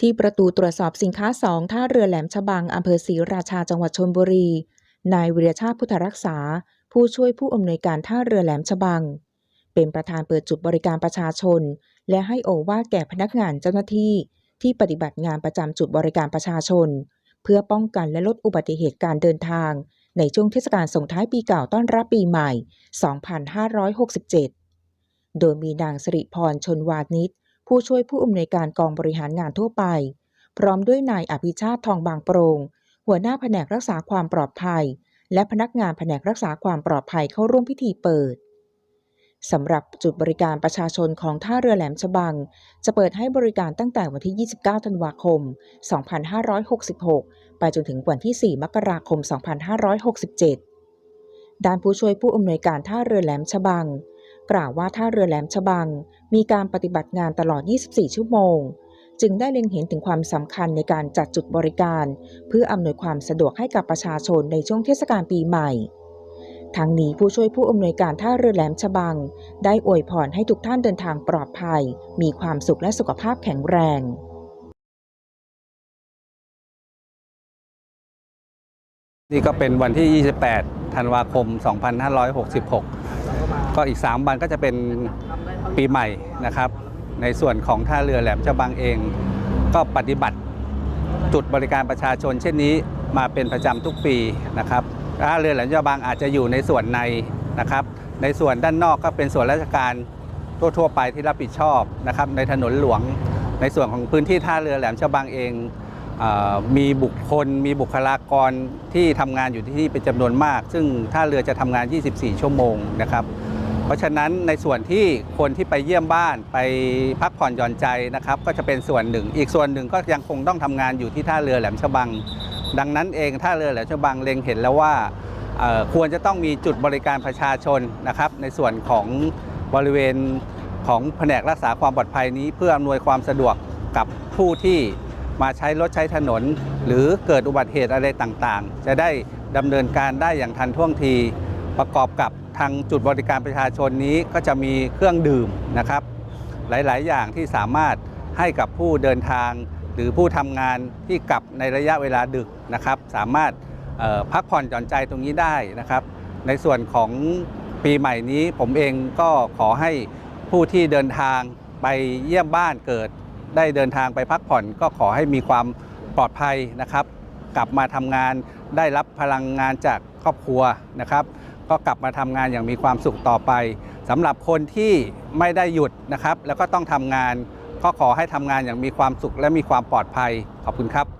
ที่ประตูตรวจสอบสินค้าสองท่าเรือแหลมฉบังอำเภอศรีราชาจังหวัดชลบุรี นายวิรชาติพุทธรักษา ผู้ช่วยผู้อำนวยการท่าเรือแหลมฉบัง เป็นประธานเปิดจุดบริการประชาชน และให้โอวาทแก่พนักงานเจ้าหน้าที่ ที่ปฏิบัติงานประจำจุดบริการประชาชน เพื่อป้องกันและลดอุบัติเหตุการเดินทาง ในช่วงเทศกาลส่งท้ายปีเก่าต้อนรับปีใหม่ 2567 โดยมีนางสิริพรชนวานิช ผู้ช่วยผู้อำนวยการกองบริหารงานทั่วไป พร้อมด้วยนายอภิชาติทองบางโปรง หัวหน้าแผนกรักษาความปลอดภัย และพนักงานแผนกรักษาความปลอดภัยเข้าร่วมพิธีเปิดสำหรับจุดบริการประชาชนของท่าเรือแหลมฉบัง จะเปิดให้บริการตั้งแต่วันที่ 29 ธันวาคม 2566 ไปจนถึงวันที่ 4 มกราคม 2567 ด้านผู้ช่วยผู้อำนวยการท่าเรือแหลมฉบัง กล่าวว่าท่าเรือแหลมฉบัง มีการปฏิบัติงานตลอด 24 ชั่วโมง จึงได้เล็งเห็นถึงความสำคัญในการจัดจุดบริการ เพื่ออำนวยความสะดวกให้กับประชาชนในช่วงเทศกาลปีใหม่ทั้งนี้ผู้ช่วยผู้อำนวยการท่าเรือแหลมฉบัง ได้อวยพรให้ทุกท่านเดินทางปลอดภัย มีความสุขและสุขภาพแข็งแรงนี่ก็เป็นวันที่ 28 ธันวาคม 2566 ก็อีก 3 วันก็จะเป็นปีใหม่นะครับ ในส่วนของท่าเรือแหลมฉบังเอง ก็ปฏิบัติจุดบริการประชาชน เช่นนี้มาเป็นประจำทุกปีนะครับท่าเรือแหลมฉบังอาจจะอยู่ในส่วนในนะครับ ในส่วนด้านนอกก็เป็นส่วนราชการทั่วๆไปที่รับผิดชอบนะครับ ในถนนหลวง ในส่วนของพื้นที่ท่าเรือแหลมฉบังเองเอ่อมีบุคคลมีบุคลากรที่ทำงานอยู่ที่นี่เป็นจำนวนมาก ซึ่งท่าเรือจะทำงาน 24 ชั่วโมงนะครับ เพราะฉะนั้นในส่วนที่คนที่ไปเยี่ยมบ้านไปพักผ่อนหย่อนใจนะครับ ก็จะเป็นส่วนหนึ่ง อีกส่วนหนึ่งก็ยังคงต้องทำงานอยู่ที่ท่าเรือแหลมฉบัง ดังนั้นเองท่าเรือแหลมฉบังเล็งเห็นแล้วว่าควรจะต้องมีจุดบริการประชาชนนะครับ ในส่วนของบริเวณของแผนกรักษาความปลอดภัยนี้ เพื่ออำนวยความสะดวกกับผู้ที่มาใช้รถใช้ถนน หรือเกิดอุบัติเหตุอะไรต่างๆ จะได้ดำเนินการได้อย่างทันท่วงทีประกอบกับทางจุดบริการประชาชนนี้ก็จะมีเครื่องดื่มนะครับ หลาย ๆ อย่างที่สามารถให้กับผู้เดินทาง หรือผู้ทำงานที่กลับในระยะเวลาดึกนะครับ สามารถพักผ่อนหย่อนใจตรงนี้ได้นะครับ ในส่วนของปีใหม่นี้ผมเองก็ขอให้ผู้ที่เดินทางไปเยี่ยมบ้านเกิด ได้เดินทางไปพักผ่อน ก็ขอให้มีความปลอดภัยนะครับ กลับมาทำงานได้รับพลังงานจากครอบครัวนะครับ ก็กลับมาทำงานอย่างมีความสุขต่อไปสำหรับคนที่ไม่ได้หยุดนะครับ แล้วก็ต้องทำงาน ก็ขอให้ทำงานอย่างมีความสุขและมีความปลอดภัยขอบคุณครับ